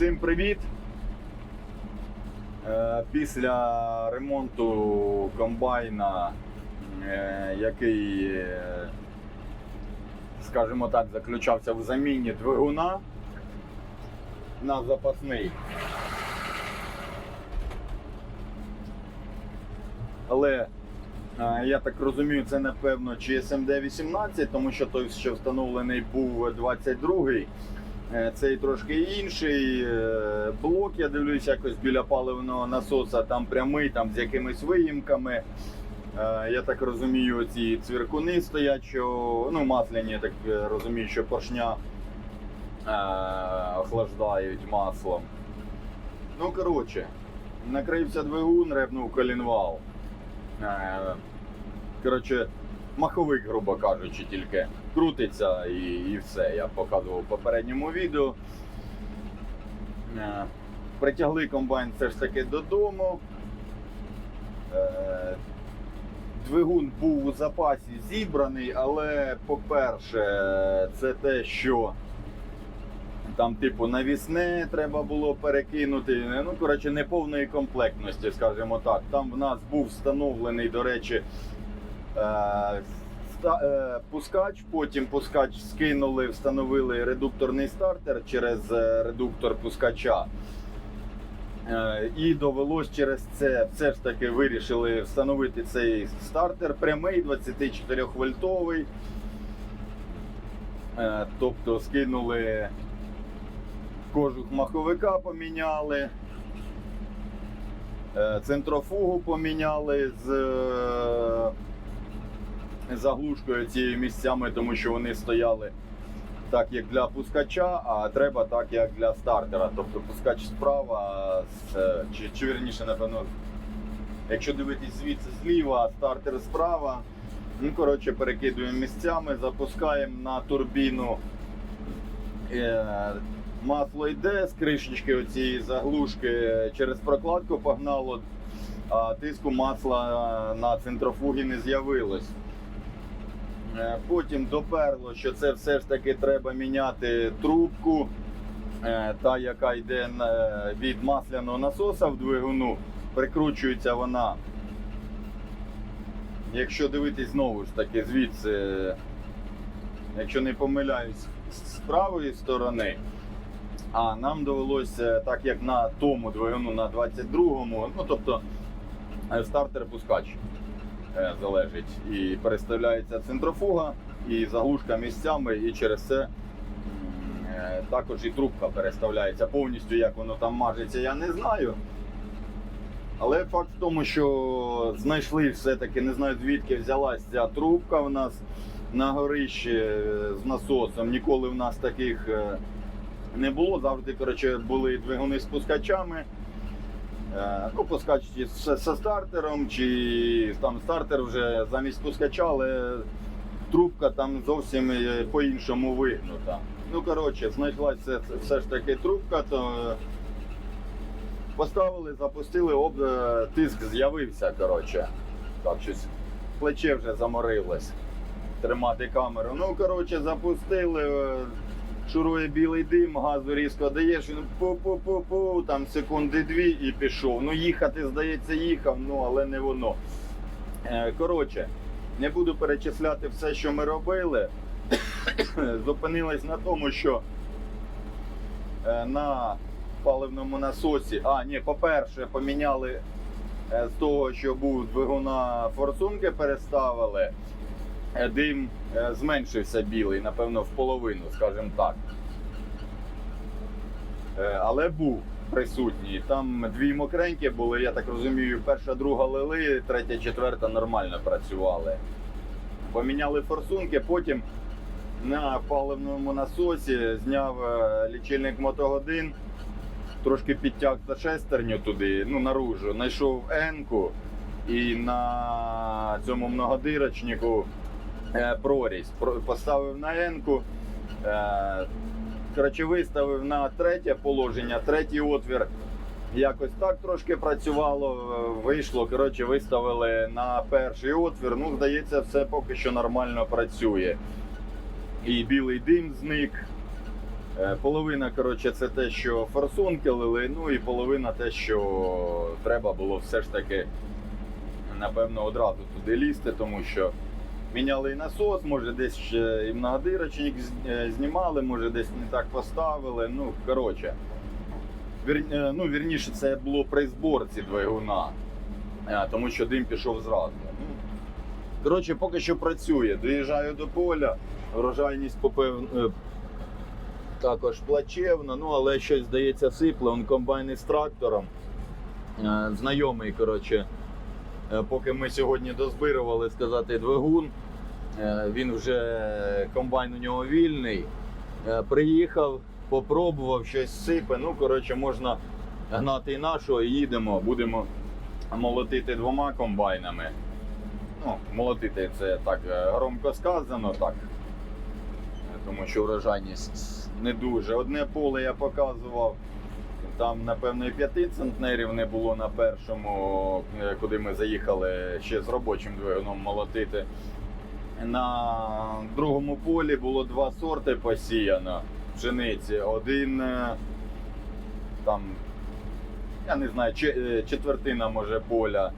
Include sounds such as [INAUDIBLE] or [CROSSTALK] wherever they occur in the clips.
Всім привіт! Е, Після ремонту комбайна, е, який, е, скажімо так, заключався в заміні двигуна на запасний. Але я так розумію, це напевно чи SMD-18, тому що той, що встановлений був 22-й. Е, Цей трошки інший е, блок, я дивлюсь, якось біля паливного насоса, там прямий, там з якимись виїмками. Е, Я так розумію, ці цвіркуни стоять, що ну, масляні, я так розумію, що поршня охлаждають маслом. Ну, коротше, накрився двигун, репнув колінвал. Коротше, маховик, грубо кажучи, тільки крутиться і, і все. Я показував в попередньому відео. Е, Притягли комбайн все ж таки додому. Е, Двигун був у запасі зібраний, але, по-перше, це те, що там, типу, навісне треба було перекинути. Ну, коротше, неповної комплектності, скажімо так. Там в нас був встановлений, до речі, пускач, потім пускач скинули, встановили редукторний стартер через е, редуктор пускача. Е, І довелось через це все ж таки вирішили встановити цей стартер прямий 24 вольтовий. Е, Тобто скинули кожух маховика поміняли. е, Центрофугу поміняли з е, заглушкою цією місцями, тому що вони стояли так, як для пускача, а треба так, як для стартера. Тобто пускач справа, е, чи, чи вірніше, напевно, якщо дивитись звідси зліва, а стартер справа. Ну, коротше, перекидуємо місцями, запускаємо на турбіну. Е, Масло йде з кришечки оцієї заглушки через прокладку погнало, а тиску масла на центрофугі не з'явилось. Е, Потім доперло, що це все ж таки треба міняти трубку, е, та, яка йде від масляного насоса в двигуну, прикручується вона. Якщо дивитись знову ж таки звідси, якщо не помиляюсь, з правої сторони, а нам довелося, так як на тому двигуну на 22-му, ну тобто е, стартер пускач е, залежить. І переставляється центрофуга, і заглушка місцями, і через це е, також і трубка переставляється повністю, як воно там мажеться, я не знаю. Але факт в тому, що знайшли все-таки, не знаю звідки взялась ця трубка в нас на горищі е, з насосом. Ніколи в нас таких е, не було. Завжди коротше, були двигуни з пускачами. Е, Ну, пускач зі стартером, чи там стартер вже замість пускача, але трубка там зовсім е, по-іншому вигнута. Ну, коротше, знайшлася все ж таки трубка, то е, поставили, запустили, об, тиск з'явився. коротше. Так, щось плече вже заморилось тримати камеру. Ну, коротше, запустили. Шурує білий дим, газу різко даєш, він пу-пу-пу-пу, там секунди дві і пішов. Ну, їхати, здається, їхав, ну але не воно. Е, Коротше, не буду перечисляти все, що ми робили. [COUGHS] Зупинились на тому, що е, на паливному насосі. А, ні, по-перше, поміняли е, з того, що був двигуна форсунки, переставили. Е, Дим е, зменшився білий, напевно, в половину, скажімо так. Е, Але був присутній. Там дві мокренькі були, я так розумію, перша, друга лили, третя, четверта нормально працювали. Поміняли форсунки, потім на паливному насосі зняв лічильник мотогодин, трошки підтяг за шестерню туди, ну наружу, знайшов енку і на цьому многодирочнику прорізь. Про- Поставив на енку. Е, коротше, виставив на третє положення, третій отвір. Якось так трошки працювало, е, вийшло. Коротше, виставили на перший отвір. Ну, здається, все поки що нормально працює. І білий дим зник. Е, Половина, коротше, це те, що форсунки лили, ну і половина те, що треба було все ж таки, напевно, одразу туди лізти, тому що міняли і насос, може десь ще і многодирочник е, знімали, може десь не так поставили. Ну, коротше. Вір, е, ну, вірніше, це було при зборці двигуна, е, тому що дим пішов зразу. Коротше, поки що працює. Доїжджаю до поля, врожайність попев... е, також плачевна, ну але щось здається сипле. Он комбайн із трактором. Знайомий, коротше, поки ми сьогодні дозбирували сказати двигун. е, Він вже комбайн у нього вільний. Е, Приїхав, попробував, щось сипе. Ну, коротше, можна гнати і нашого, їдемо, будемо молотити двома комбайнами. Ну, молотити це так е, громко сказано, так. Е, Тому що врожайність не дуже. Одне поле я показував. Там, напевно, і 5 центнерів не було на першому, е, куди ми заїхали ще з робочим двигуном молотити. На другому полі було два сорти посіяно пшениці. Один е, там, я не знаю, е, четвертина може поля.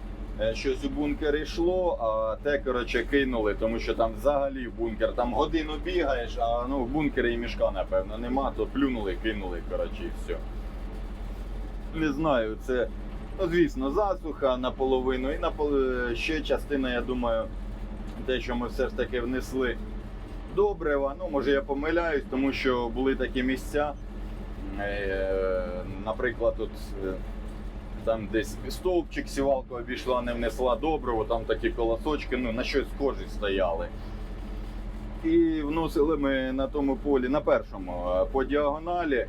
Щось у бункер йшло, а те, коротше, кинули, тому що там взагалі в бункер там годину бігаєш, а ну в бункері і мішка, напевно, нема, то плюнули, кинули, коротше, і все. Не знаю, це, ну, звісно, засуха наполовину, і напол- ще частина, я думаю, те, що ми все ж таки внесли добрива. Ну, може я помиляюсь, тому що були такі місця. Е, наприклад, тут е, там десь стовпчик сівалка обійшла, не внесла добриво, там такі колосочки, ну, на щось схожі стояли. І вносили ми на тому полі, на першому, е, по діагоналі е,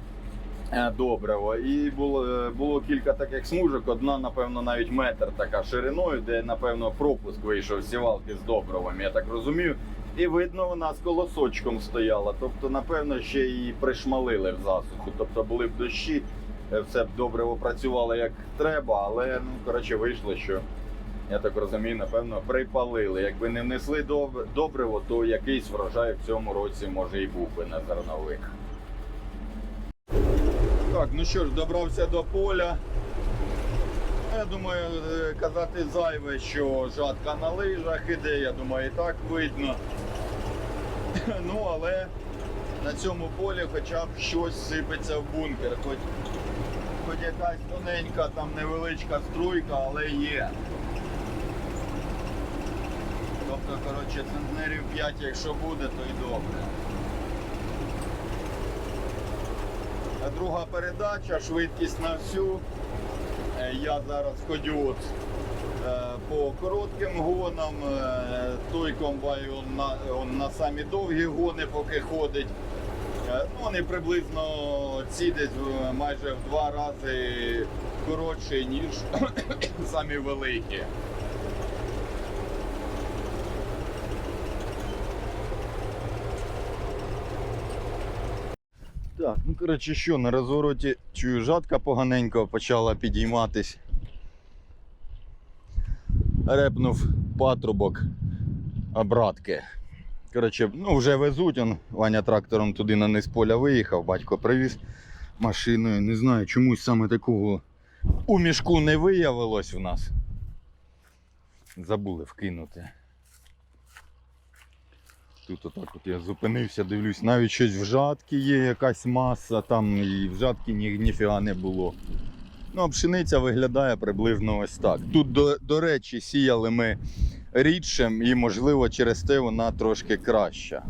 добриво. І було, е, було кілька таких смужок, одна, напевно, навіть метр така шириною, де, напевно, пропуск вийшов сівалки з добривом, я так розумію. І видно, вона з колосочком стояла. Тобто, напевно, ще її пришмалили в засуху. Тобто були б дощі, е, все б добриво працювало як треба, але ну, коротше, вийшло, що я так розумію, напевно, припалили. Якби не внесли добриво, то якийсь врожай в цьому році може і був би на зернових. Так, ну що ж, добрався до поля. Я думаю, е, казати зайве, що жатка на лижах іде, я думаю, і так видно. [COUGHS] Ну, але на цьому полі хоча б щось сипеться в бункер. Хоч, хоч якась тоненька, там невеличка струйка, але є. Тобто, коротше, центнерів 5, якщо буде, то й добре. А Друга передача, швидкість на всю. Е, Я зараз ходю е, по коротким гонам. Е, Той комбайн он на, он на самі довгі гони поки ходить. Ну, вони приблизно ці десь майже в два рази коротші, ніж [COUGHS] самі великі. Так, ну коротше, що на розвороті чую, жатка поганенько почала підійматись. Репнув патрубок обратки. Коротше, ну вже везуть, он, Ваня трактором туди на низ поля виїхав, батько привіз машиною. Не знаю, чомусь саме такого у мішку не виявилось в нас. Забули вкинути. Тут отак от я зупинився, дивлюсь, навіть щось в жатки є, якась маса, там і в жатки ні, ніфіга не було. Ну, а пшениця виглядає приблизно ось так. Тут, до, до речі, сіяли ми рідше і, можливо, через те вона трошки краща.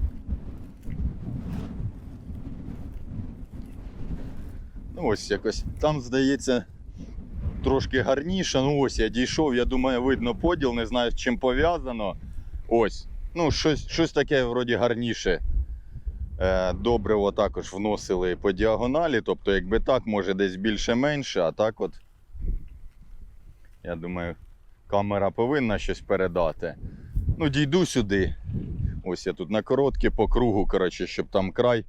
Ну, ось якось. Там, здається, трошки гарніше. Ну, ось я дійшов, я думаю, видно поділ, не знаю, з чим пов'язано. Ось. Ну, щось, щось таке вроді гарніше. Е, добриво також вносили по діагоналі, тобто, якби так, може десь більше-менше, а так от. Я думаю, камера повинна щось передати. Ну, дійду сюди. Ось я тут на короткі по кругу, коротше, щоб там край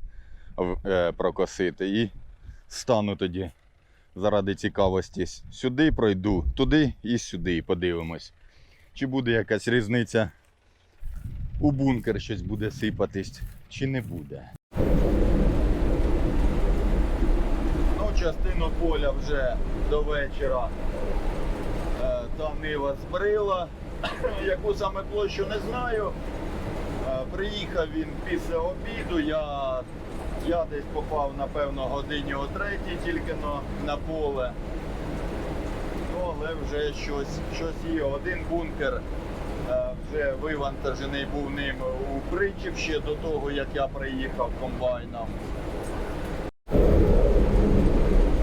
е, прокосити. І стану тоді заради цікавості сюди пройду, туди і сюди, подивимось. Чи буде якась різниця у бункер щось буде сипатись, чи не буде. частину поля вже до вечора е, та нива збрила. [COUGHS] Яку саме площу не знаю. Е, Приїхав він після обіду. Я, я десь попав, напевно, годині о третій тільки на, на поле. Ну, але вже щось, щось є. Один бункер вже вивантажений був ним у Причів ще до того, як я приїхав комбайном.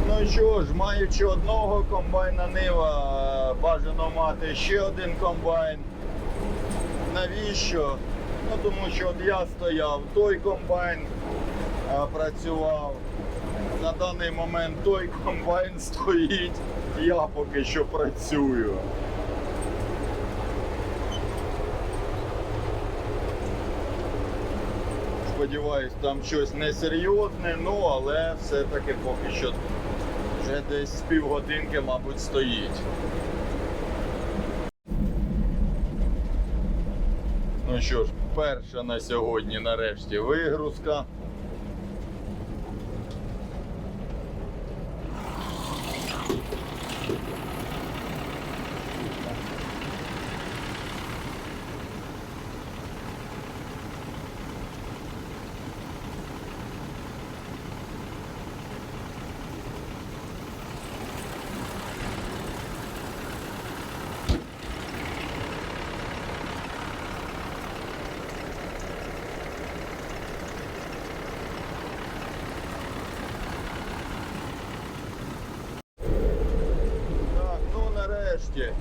Ну що ж, маючи одного комбайна Нива, бажано мати ще один комбайн. Навіщо? Ну тому що от я стояв, той комбайн е, працював. На даний момент той комбайн [LAUGHS] стоїть, я поки що працюю. Сподіваюсь, там щось несерйозне, ну але все-таки поки що вже десь з півгодинки, мабуть, стоїть. Ну що ж, перша на сьогодні нарешті вигрузка. Так, ну нарешті.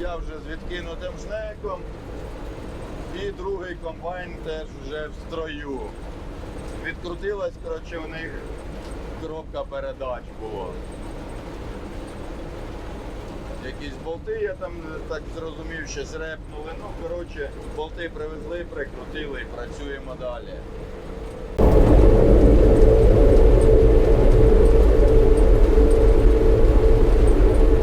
Я вже з відкинутим жнеком. І другий комбайн теж вже в строю. Відкрутилась, коротше, в них коробка передач було. Якісь болти, я там так зрозумів, щось репнули. Ну, коротше, болти привезли, прикрутили і працюємо далі.